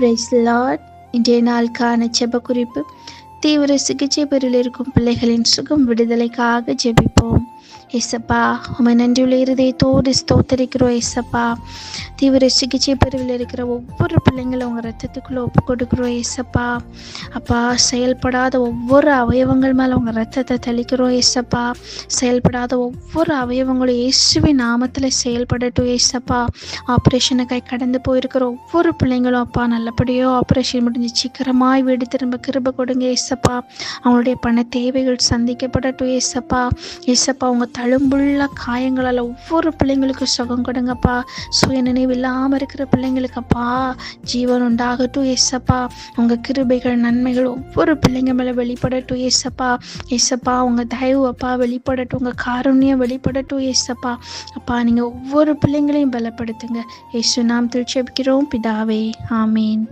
Price Lord இன்றைய நாளுக்கான செப குறிப்பு தீவிர சிகிச்சை பெறில் இருக்கும் பிள்ளைகளின் சுகம் விடுதலைக்காக ஜெபிப்போம். ஏசப்பா உமை நன்றியுள்ள இருதயத்தோடு ஸ்தோத்தரிக்கிறோம் ஏசப்பா. தீவிர சிகிச்சை பிரிவில் இருக்கிற ஒவ்வொரு பிள்ளைங்களும் உங்கள் ரத்தத்துக்குள்ளே ஒப்பு கொடுக்குறோம் ஏசப்பா. அப்பா செயல்படாத ஒவ்வொரு அவயவங்கள் மேலே உங்கள் ரத்தத்தை தெளிக்கிறோம் ஏசப்பா. செயல்படாத ஒவ்வொரு அவயவங்களும் இயேசுவின் நாமத்தில் செயல்படட்டும் ஏசப்பா. ஆப்ரேஷனுக்காய் கடந்து போயிருக்கிற ஒவ்வொரு பிள்ளைங்களும் அப்பா நல்லபடியோ ஆப்ரேஷன் முடிஞ்சு சீக்கிரமாய் வீடு திரும்ப கிருப கொடுங்க ஏசப்பா. அவங்களுடைய பண தேவைகள் சந்திக்கப்படட்டும் ஏசப்பா. ஏசப்பா உங்கள் தழும்புள்ள காயங்களால் ஒவ்வொரு பிள்ளைங்களுக்கும் சுகம் கொடுங்கப்பா. சுய நினைவு இல்லாமல் இருக்கிற பிள்ளைங்களுக்கப்பா. ஜீவன் உண்டாகட்டும் ஏசப்பா. உங்கள் கிருபைகள் நன்மைகள் ஒவ்வொரு பிள்ளைங்க மேலே வெளிப்படட்டும் ஏசப்பா. ஏசப்பா உங்கள் தயவு அப்பா வெளிப்படட்டும். உங்கள் காரணியம் வெளிப்படட்டும் ஏசப்பா. அப்பா நீங்கள் ஒவ்வொரு பிள்ளைங்களையும் பலப்படுத்துங்க. ஏசு நாம் திருச்செபிக்கிறோம் பிதாவே ஆமீன்.